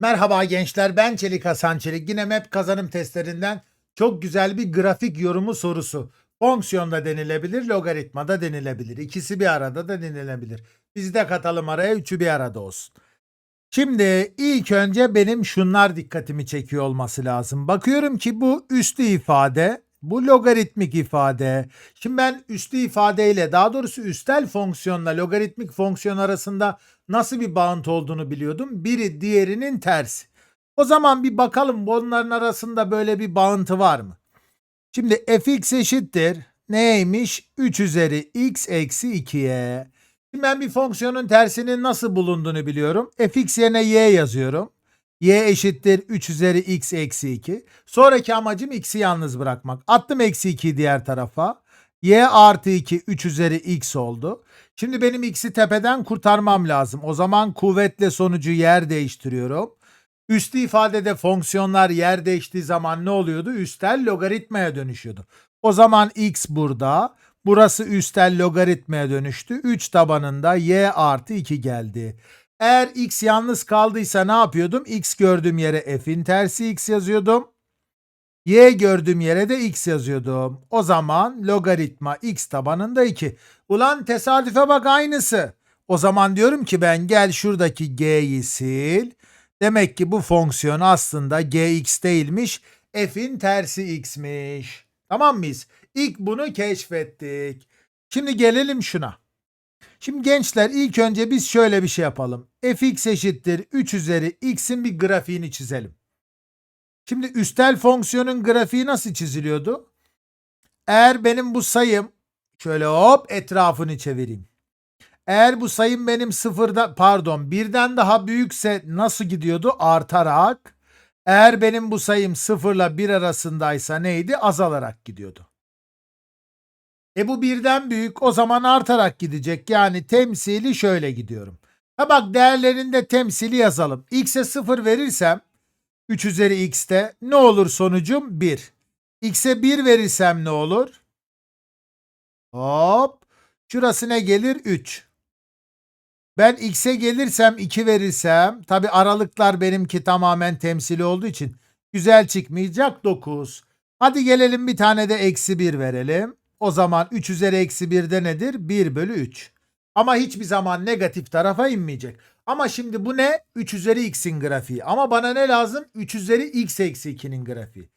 Merhaba gençler ben Çelik Hasan Çelik. Yine map kazanım testlerinden çok güzel bir grafik yorumu sorusu. Fonksiyonda denilebilir, logaritmada denilebilir. İkisi bir arada da denilebilir. Biz de katalım araya üçü bir arada olsun. Şimdi ilk önce benim şunlar dikkatimi çekiyor olması lazım. Bakıyorum ki bu üslü ifade, bu logaritmik ifade. Şimdi ben üslü ifadeyle daha doğrusu üstel fonksiyonla logaritmik fonksiyon arasında nasıl bir bağıntı olduğunu biliyordum. Biri diğerinin tersi. O zaman bir bakalım bunların arasında böyle bir bağıntı var mı? Şimdi fx eşittir neymiş? 3 üzeri x eksi 2y. Şimdi ben bir fonksiyonun tersinin nasıl bulunduğunu biliyorum. fx yerine y yazıyorum. y eşittir 3 üzeri x eksi 2. Sonraki amacım x'i yalnız bırakmak. Attım eksi 2'yi diğer tarafa. Y artı 2 3 üzeri x oldu. Şimdi benim x'i tepeden kurtarmam lazım. O zaman kuvvetle sonucu yer değiştiriyorum. Üstü ifadede fonksiyonlar yer değiştiği zaman ne oluyordu? Üstel logaritmaya dönüşüyordu. O zaman x burada. Burası üstel logaritmaya dönüştü. 3 tabanında y artı 2 geldi. Eğer x yalnız kaldıysa ne yapıyordum? x gördüğüm yere f'in tersi x yazıyordum. Y gördüğüm yere de x yazıyordum. O zaman logaritma x tabanında 2. Ulan tesadüfe bak aynısı. O zaman diyorum ki ben gel şuradaki g'yi sil. Demek ki bu fonksiyon aslında gx değilmiş. F'in tersi x'miş. Tamam mıyız? İlk bunu keşfettik. Şimdi gelelim şuna. Şimdi gençler ilk önce biz şöyle bir şey yapalım. fx eşittir 3 üzeri x'in bir grafiğini çizelim. Şimdi üstel fonksiyonun grafiği nasıl çiziliyordu? Eğer benim bu sayım şöyle hop etrafını çevireyim. Eğer bu sayım benim sıfırda pardon birden daha büyükse nasıl gidiyordu? Artarak. Eğer benim bu sayım sıfırla bir arasındaysa neydi? Azalarak gidiyordu. E bu birden büyük o zaman artarak gidecek. Yani temsili şöyle gidiyorum. Ha bak değerlerini de temsili yazalım. X'e 0 verirsem 3 üzeri x'te ne olur sonucum? 1. X'e 1 verirsem ne olur? Hop. Şurası ne gelir? 3. Ben x'e gelirsem 2 verirsem tabi aralıklar benimki tamamen temsili olduğu için güzel çıkmayacak 9. Hadi gelelim bir tane de eksi 1 verelim. O zaman 3 üzeri eksi 1 de nedir? 1 bölü 3. Ama hiçbir zaman negatif tarafa inmeyecek. Ama şimdi bu ne? 3 üzeri x'in grafiği. Ama bana ne lazım? 3 üzeri x eksi 2'nin grafiği.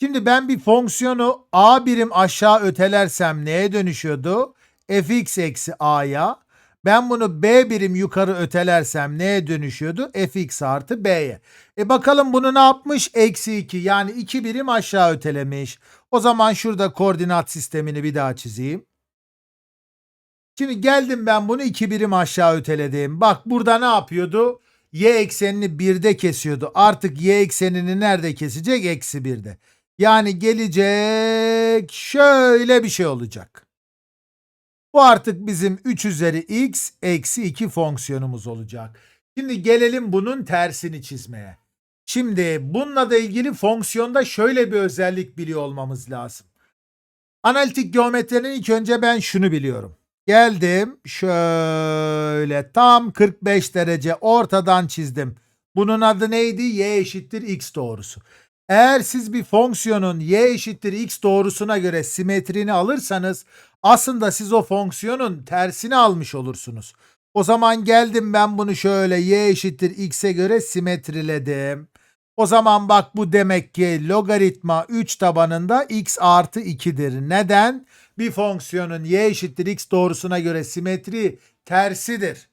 Şimdi ben bir fonksiyonu a birim aşağı ötelersem neye dönüşüyordu? fx eksi a'ya. Ben bunu b birim yukarı ötelersem neye dönüşüyordu? fx artı b'ye. E bakalım bunu ne yapmış? Eksi 2 yani 2 birim aşağı ötelemiş. O zaman şurada koordinat sistemini bir daha çizeyim. Şimdi geldim ben bunu 2 birim aşağı öteledim. Bak burada ne yapıyordu? Y eksenini 1'de kesiyordu. Artık y eksenini nerede kesecek? Eksi 1'de. Yani gelecek şöyle bir şey olacak. Bu artık bizim 3 üzeri x eksi 2 fonksiyonumuz olacak. Şimdi gelelim bunun tersini çizmeye. Şimdi bununla da ilgili fonksiyonda şöyle bir özellik biliyor olmamız lazım. Analitik geometrinin ilk önce ben şunu biliyorum. Geldim şöyle tam 45 derece ortadan çizdim. Bunun adı neydi? Y eşittir x doğrusu. Eğer siz bir fonksiyonun y eşittir x doğrusuna göre simetrini alırsanız aslında siz o fonksiyonun tersini almış olursunuz. O zaman geldim ben bunu şöyle y eşittir x'e göre simetriledim. O zaman bak bu demek ki logaritma 3 tabanında x artı 2'dir. Neden? Bir fonksiyonun y eşittir x doğrusuna göre simetri tersidir.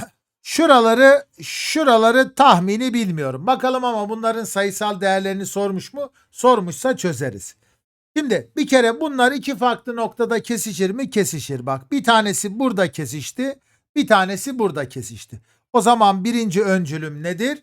Şuraları şuraları tahmini bilmiyorum. Bakalım ama bunların sayısal değerlerini sormuş mu? Sormuşsa çözeriz. Şimdi bir kere bunlar iki farklı noktada kesişir mi? Kesişir. Bak bir tanesi burada kesişti. Bir tanesi burada kesişti. O zaman birinci öncülüm nedir?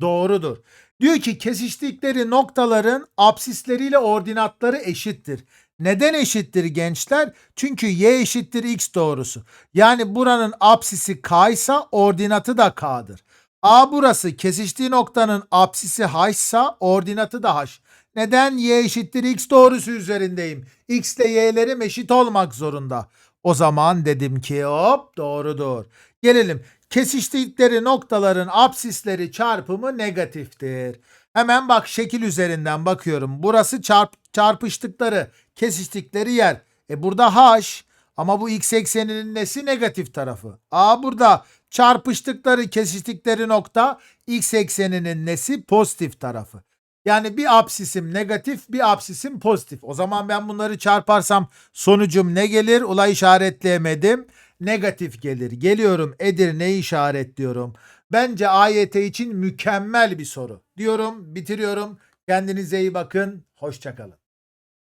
Doğrudur. Diyor ki kesiştikleri noktaların absisleriyle ordinatları eşittir. Neden eşittir gençler? Çünkü y eşittir x doğrusu. Yani buranın apsisi k ise ordinatı da k'dır. A burası kesiştiği noktanın apsisi h ise ordinatı da h. Neden y eşittir x doğrusu üzerindeyim? x ile y'lerim eşit olmak zorunda. O zaman dedim ki hop doğrudur. Gelelim. kesiştikleri noktaların apsisleri çarpımı negatiftir. Hemen bak şekil üzerinden bakıyorum. Burası çarp, çarpıştıkları, kesiştikleri yer. E burada h ama bu x ekseninin nesi negatif tarafı? A burada çarpıştıkları, kesiştikleri nokta x ekseninin nesi pozitif tarafı. Yani bir apsisim negatif, bir apsisim pozitif. O zaman ben bunları çarparsam sonucum ne gelir? Ula işaretleyemedim. Negatif gelir. Geliyorum Edirne'yi işaretliyorum. Bence AYT için mükemmel bir soru. Diyorum, bitiriyorum. Kendinize iyi bakın. Hoşçakalın.